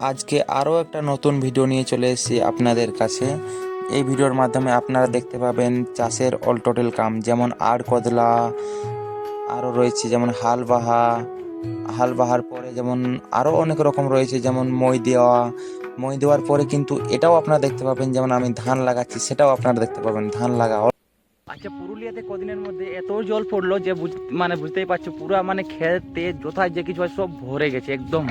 আজকে আরও একটা নতুন ভিডিও নিয়ে চলে এসেছি আপনাদের কাছে। এই ভিডিওর মাধ্যমে আপনারা দেখতে পাবেন চাষের অল কাম, যেমন আড় কদলা, আরও রয়েছে যেমন হাল বাহা, হাল বাহার পরে যেমন আরও অনেক রকম রয়েছে, যেমন মই দেওয়া। মই দেওয়ার পরে কিন্তু এটাও আপনারা দেখতে পাবেন, যেমন আমি ধান লাগাচ্ছি, সেটাও আপনারা দেখতে পাবেন, ধান লাগা। আচ্ছা পুরুলিয়াতে কদিনের মধ্যে এত জল পড়ল যে মানে বুঝতেই পারছ, পুরো মানে খেতে যথায় যে কিছু আছে সব ভরে গেছে, একদম।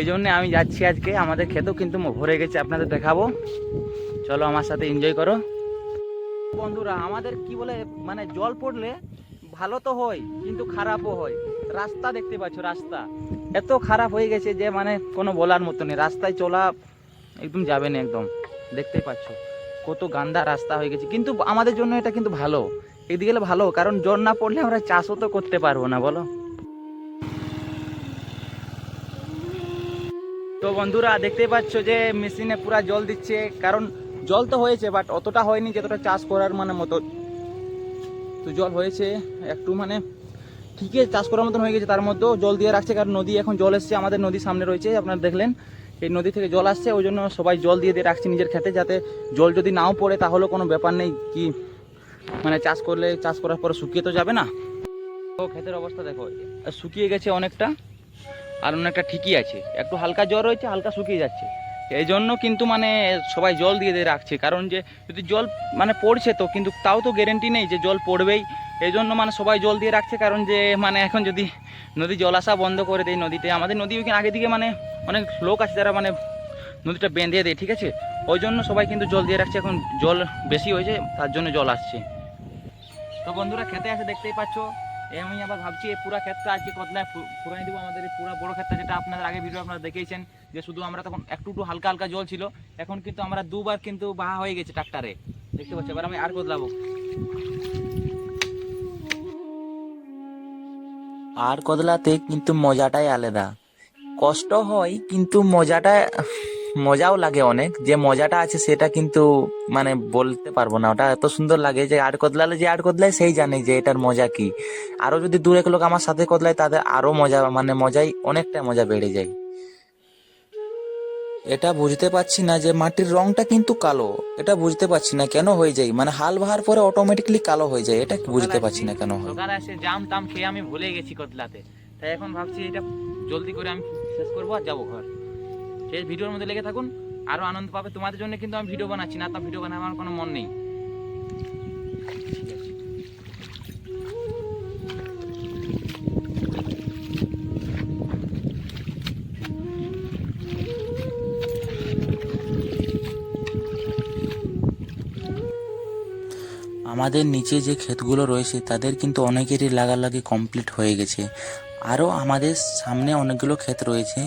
এই জন্য আমি যাচ্ছি আজকে। আমাদের খেতেও কিন্তু ভরে গেছে, আপনাদের দেখাবো। চলো আমার সাথে এনজয় করো। বন্ধুরা, আমাদের কি বলে মানে জল পড়লে ভালো তো হয়, কিন্তু খারাপও হয়। রাস্তা দেখতে পাচ্ছ, রাস্তা। এত খারাপ হয়ে গেছে যে মানে কোনো বলার মতো নেই। রাস্তায় চলা একদম যাবে না একদম। দেখতেই পাচ্ছ, কত গান্দা রাস্তা হয়ে গেছে। কিন্তু আমাদের জন্য এটা কিন্তু ভালো। এদিকে ভালো, কারণ জল না পড়লে আমরা চাষও তো করতে পারব না, বলো। তো বন্ধুরা দেখতেই পাচ্ছ যে মেশিনে পুরা জল দিচ্ছে, কারণ জল তো হয়েছে বাট অতটা হয়নি যতটা চাষ করার মানে মতো তো জল হয়েছে, একটু মানে ঠিকই চাষ করার মতন হয়ে গেছে, তার মধ্যেও জল দিয়ে রাখছে, কারণ নদী এখন জল এসছে, আমাদের নদী সামনে রয়েছে, আপনারা দেখলেন, এই নদী থেকে জল আসছে, ওই জন্য সবাই জল দিয়ে দিয়ে রাখছে নিজের খেতে যাতে জল যদি নাও পড়ে তাহলে কোনো ব্যাপার নেই, কি মানে চাষ করলে, চাষ করার পরে শুকিয়ে তো যাবে না। তো ক্ষেতের অবস্থা দেখো, শুকিয়ে গেছে অনেকটা আর অনেকটা ঠিকই আছে। একটু হালকা জ্বর হয়েছে, হালকা শুকিয়ে যাচ্ছে। এই জন্য কিন্তু মানে সবাই জল দিয়ে দিয়ে রাখছে। কারণ যে যদি জল মানে পড়ছে তো, কিন্তু তাও তো গ্যারেন্টি নেই যে জল পড়বেই। এই জন্য মানে সবাই জল দিয়ে রাখছে। কারণ যে মানে এখন যদি নদী জল আসা বন্ধ করে দেয় নদীতে, আমাদের নদী ওইখানে আগে দিকে মানে অনেক লোক আছে যারা মানে নদীটা বেঁধে দেয়, ঠিক আছে? ওই জন্য সবাই কিন্তু জল দিয়ে রাখছে। এখন জল বেশি হয়েছে, তার জন্য জল আসছে। তো বন্ধুরা, খেতে আসে দেখতেই পাচ্ছ। এই আমি আবার ভাবছি এই পুরা ক্ষেতটা আজকে কতলায় ফুরাই দেবো, আমাদের এই পুরা বড় ক্ষেতটা যেটা আপনাদের আগে ভিডিও আপনারা দেখেছেন, যে শুধু আমরা তখন একটু একটু হালকা হালকা জল ছিল, এখন কিন্তু আমরা দুবার কিন্তু বাহা হয়ে গেছে ট্রাক্টারে। দেখতে পাচ্ছি এবার আমি আর বদলাবো। আর কদলাতে কিন্তু মজাটাই আলাদা। কষ্ট হয়, কিন্তু মজাটা মজাও লাগে অনেক। যে মজাটা আছে সেটা কিন্তু মানে বলতে পারব না। ওটা এত সুন্দর লাগে যে আট কদলালে যে আট কদলায় সেই জানে যে এটার মজা কি। আরও যদি দূর এক লোক আমার সাথে কদলায় তাদের আরও মজা মানে মজাই অনেকটা মজা বেড়ে যায়। এটা বুঝতে পারছি না যে মাটির রংটা কিন্তু কালো। এটা বুঝতে পারছি না কেন হয়ে যায়। মানে হাল বাহার পরে অটোমেটিকলি কালো হয়ে যায়। এটা বুঝতে পারছি না কেন হয়। সকালে এসে জাম টাম খেয়ে আমি ভুলে গেছি কদলাতে। তাই এখন ভাবছি এটা জলদি করে আমি শেষ করব আর যাব ঘর। সেই ভিডিওর মধ্যে লেগে থাকুন। আরও আনন্দ পাবে। তোমাদের জন্য কিন্তু আমি ভিডিও বানাচ্ছি না, তো ভিডিও বানাবার আমার কোনো মন নেই। আমাদের নিচে যে ক্ষেতগুলো রয়েছে, তাদের কিন্তু অনেকেরই লাগালাগি কমপ্লিট হয়ে গেছে। আরও আমাদের সামনে অনেকগুলো ক্ষেত রয়েছে।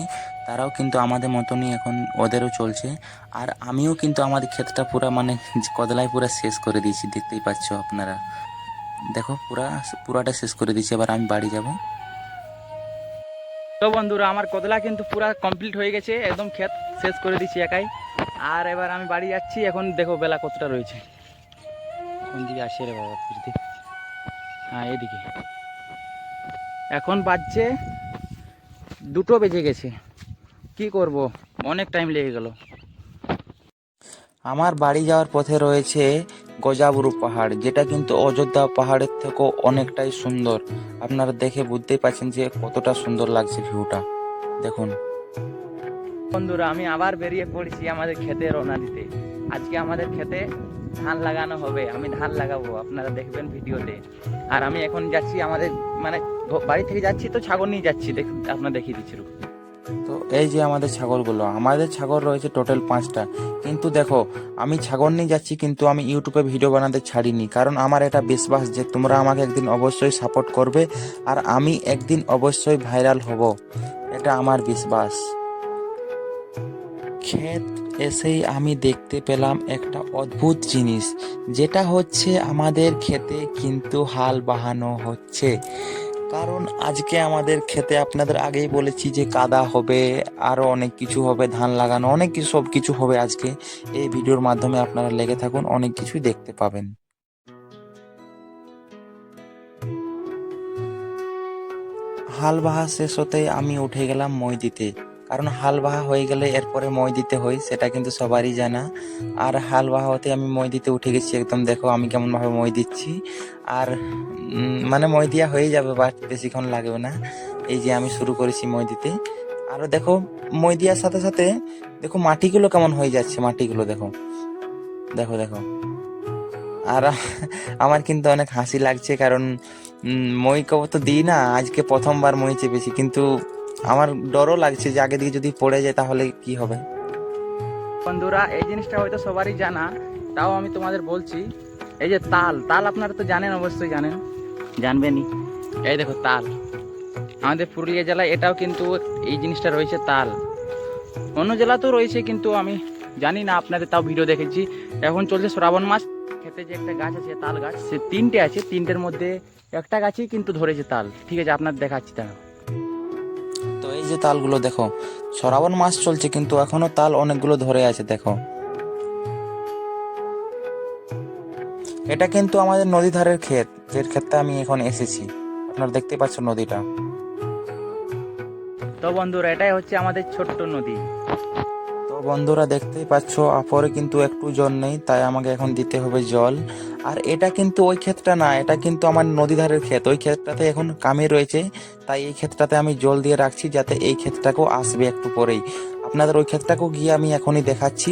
তারাও কিন্তু আমাদের মতনই এখন ওদেরও চলছে। আর আমিও কিন্তু আমাদের ক্ষেতটা পুরা মানে কদলায় পুরা শেষ করে দিয়েছি, দেখতেই পাচ্ছ আপনারা। দেখো, পুরা, পুরাটা শেষ করে দিয়েছি, এবার আমি বাড়ি যাব। তো বন্ধুরা, আমার কদলা কিন্তু পুরা কমপ্লিট হয়ে গেছে, একদম ক্ষেত শেষ করে দিচ্ছি একাই। আর এবার আমি বাড়ি যাচ্ছি, এখন দেখো বেলা কতটা রয়েছে। কোন দিকে আসে রে বাবা বুঝতে হ্যাঁ এদিকে। এখন বাজছে দুটো বেজে গেছে। কি করব? অনেক টাইম লেগে গেল। আমার বাড়ি যাওয়ার পথে রয়েছে গজাবুরু পাহাড় যেটা কিন্তু অযোধ্যা পাহাড়ের থেকেও অনেকটাই সুন্দর। আপনারা দেখে বুঝতেই পারছেন যে কতটা সুন্দর লাগছে ভিউটা। দেখুন। বন্ধুরা আমি আবার বেরিয়ে পড়েছি আমাদের খেতে রওনা দিতে। আজকে আমাদের খেতে ধান লাগানো হবে। আমি ধান লাগাবো আপনারা দেখবেন ভিডিওতে। আর আমি এখন যাচ্ছি আমাদের মানে বাড়ি থেকে যাচ্ছি তো ছাগল নিয়ে যাচ্ছি দেখ আপনার দেখিয়ে দিচ্ছি। তো এই যে আমাদের ছাগলগুলো, আমাদের ছাগল রয়েছে টোটাল পাঁচটা। কিন্তু দেখো, আমি ছাগল নিয়ে যাচ্ছি কিন্তু আমি ইউটিউবে ভিডিও বানাতে ছাড়িনি, কারণ আমার এটা বিশ্বাস যে তোমরা আমাকে একদিন অবশ্যই সাপোর্ট করবে আর আমি একদিন অবশ্যই ভাইরাল হব। এটা আমার বিশ্বাস। ক্ষেত এসেই আমি দেখতে পেলাম একটা অদ্ভুত জিনিস, যেটা হচ্ছে আমাদের ক্ষেতে কিন্তু হাল বাহানো হচ্ছে। কারণ আজকে আমাদের খেতে আপনাদের আগেই বলেছি যে কাদা হবে আরও অনেক কিছু হবে, ধান লাগানো, অনেক কিছু, সব কিছু হবে আজকে। এই ভিডিওর মাধ্যমে আপনারা লেগে থাকুন, অনেক কিছুই দেখতে পাবেন। হাল বাহা শেষ হতে আমি উঠে গেলাম মই দিতে কারণ হাল বাহা হয়ে গেলে এরপরে মই দিতে হয়, সেটা কিন্তু সবারই জানা। আর হাল বাহা হতে আমি মই দিতে উঠে গেছি একদম, দেখো আমি কেমনভাবে মই দিচ্ছি। আর মানে মই দেওয়া হয়ে যাবে বাট বেশিক্ষণ লাগবে না। এই যে আমি শুরু করেছি মই দিতে। আরও দেখো, মই দেওয়ার সাথে সাথে, দেখো মাটিগুলো কেমন হয়ে যাচ্ছে, মাটিগুলো দেখো। দেখো দেখো। আর আমার কিন্তু অনেক হাসি লাগছে, কারণ মই কব তো দিই না, আজকে প্রথমবার মই চেপেছি, কিন্তু আমার ডরও লাগছে যে আগে দিকে যদি পড়ে যায় তাহলে কি হবে? বন্ধুরা, এই জিনিসটা হয়তো সবারই জানা, তাও আমি তোমাদের বলছি। এই যে তাল তাল আপনারা তো জানেন, অবশ্যই জানেন। জানবেনই। এই দেখো, তাল। আমাদের পুরুলিয়া জেলায় এটাও কিন্তু এই জিনিসটা রয়েছে তাল। অন্য জেলাতেও রয়েছে, কিন্তু আমি জানি না, আপনাদের তাও ভিডিও দেখেছি। এখন চলছে শ্রাবণ মাস। খেতে যে একটা গাছ আছে, তাল গাছ, সে তিনটে আছে। তিনটের মধ্যে একটা গাছই কিন্তু ধরেছে তাল। ঠিক আছে আপনার দেখাচ্ছি তাহলে। তো এই যে তালগুলো দেখো, শ্রাবণ মাস চলছে কিন্তু এখনও তাল অনেকগুলো ধরে আছে, দেখো। এটা কিন্তু আমাদের নদী ধারের ক্ষেত, যে ক্ষেতটা আমি এখন এসেছি। আপনারা দেখতে পাচ্ছেন নদীটা। তো বন্ধুরা, এটাই হচ্ছে আমাদের ছোট্ট নদী। বন্ধুরা দেখতেই পাচ্ছ, আপরে কিন্তু একটু জল নেই, তাই আমাকে এখন দিতে হবে জল। আর এটা কিন্তু ওই ক্ষেতটা না, এটা কিন্তু আমার নদী ধারের ক্ষেত। ওই ক্ষেতটাতে এখন কামে রয়েছে, তাই এই ক্ষেতটাতে আমি জল দিয়ে রাখছি যাতে এই ক্ষেতটাকেও আসবে একটু পরেই। আপনাদের ওই ক্ষেতটাকেও গিয়ে আমি এখনই দেখাচ্ছি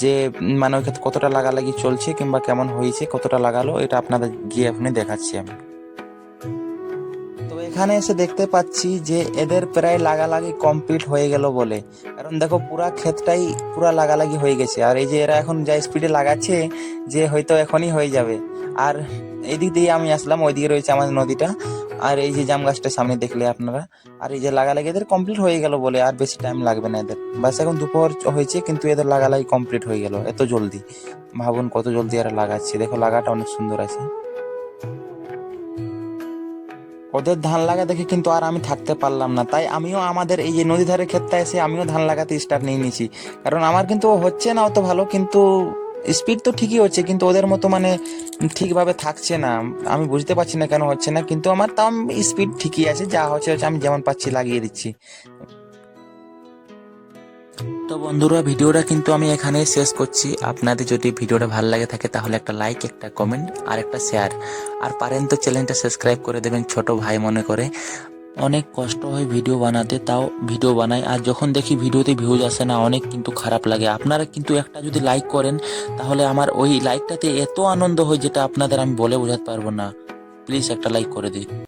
যে মানে ওই ক্ষেত কতটা লাগালাগি চলছে কিংবা কেমন হয়েছে, কতটা লাগালো, এটা আপনাদের গিয়ে এখনই দেখাচ্ছি আমি। এখানে এসে দেখতে পাচ্ছি যে এদের প্রায় লাগালাগি কমপ্লিট হয়ে গেল বলে। কারণ দেখো, পুরা ক্ষেতটাই পুরা লাগালাগি হয়ে গেছে। আর এই যে এরা এখন যা স্পিডে লাগাচ্ছে, যে হয়তো এখনই হয়ে যাবে। আর এই দিক দিয়ে আমি আসলাম, ওইদিকে রয়েছে আমাদের নদীটা। আর এই যে জাম গাছটা সামনে দেখলে আপনারা। আর এই যে লাগালাগি এদের কমপ্লিট হয়ে গেল বলে, আর বেশি টাইম লাগবে না এদের। বাস এখন দুপুর হয়েছে, কিন্তু এদের লাগালাগি কমপ্লিট হয়ে গেল, এত জলদি। ভাবুন কত জলদি এরা লাগাচ্ছে। দেখো, লাগাটা অনেক সুন্দর আছে। ওদের ধান লাগা দেখে কিন্তু আর আমি থাকতে পারলাম না। তাই আমিও আমাদের এই যে নদী ধারে ক্ষেতটা এসে আমিও ধান লাগাতে স্টার্ট নিয়ে নিয়েছি। কারণ আমার কিন্তু হচ্ছে না অত ভালো, কিন্তু স্পিড তো ঠিকই হচ্ছে, কিন্তু ওদের মতো মানে ঠিকভাবে থাকছে না। আমি বুঝতে পারছি না কেন হচ্ছে না, কিন্তু আমার তাও স্পিড ঠিকই আছে, যা হচ্ছে হচ্ছে আমি যেমন পাচ্ছি লাগিয়ে দিচ্ছি। তো বন্ধুরা, ভিডিওটা কিন্তু আমি এখানেই শেষ করছি। আপনাদের যদি ভিডিওটা ভালো লাগে থাকে, তাহলে একটা লাইক একটা কমেন্ট আর একটা শেয়ার আর পারেন তো চ্যানেলটা সাবস্ক্রাইব করে দেবেন ছোট ভাই মনে করে। অনেক কষ্ট হয় ভিডিও বানাতে, তাও ভিডিও বানাই। আর যখন দেখি ভিডিওতে ভিউজ আসে না, অনেক কিন্তু খারাপ লাগে। আপনারা কিন্তু একটা যদি লাইক করেন, তাহলে আমার ওই লাইকটাতে এত আনন্দ হয় যেটা আপনাদের আমি বলে বোঝাতে পারব না। প্লিজ একটা লাইক করে দিন